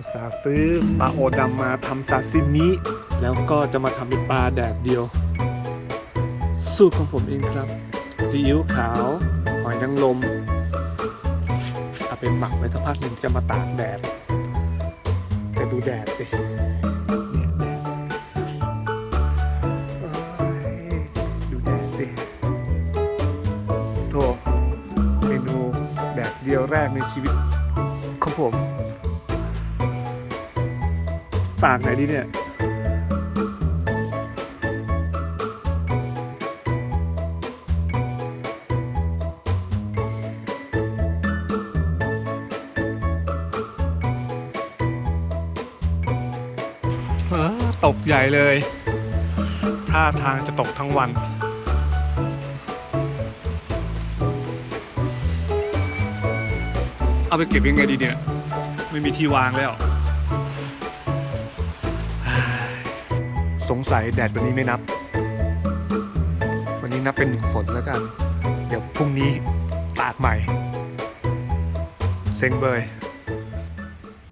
อุตส่าห์ซื้อปลาโอดำมาทำซาซิมิ แล้วก็จะมาทำเป็นปลาแดดเดียว สูตรของผมเองครับ ซีอิ๊วขาว หอยนางรมเอาไปหมักไว้สักพักหนึ่งจะมาตากแดด แต่ดูแดดสิเนี่ยแดดดูแดดสิโถเมนูแดดเดียวแรกในชีวิตของผม ตากไหนดีเนี่ยตกใหญ่เลย ท่าทางจะตกทั้งวันเอาไปเก็บยังไงดีเนี่ย ไม่มีที่วางแล้ว สงสัยแดดวันนี้ไม่นับ วันนี้นับเป็นฝนแล้วกัน เดี๋ยวพรุ่งนี้ตากใหม่ เซ็งเบย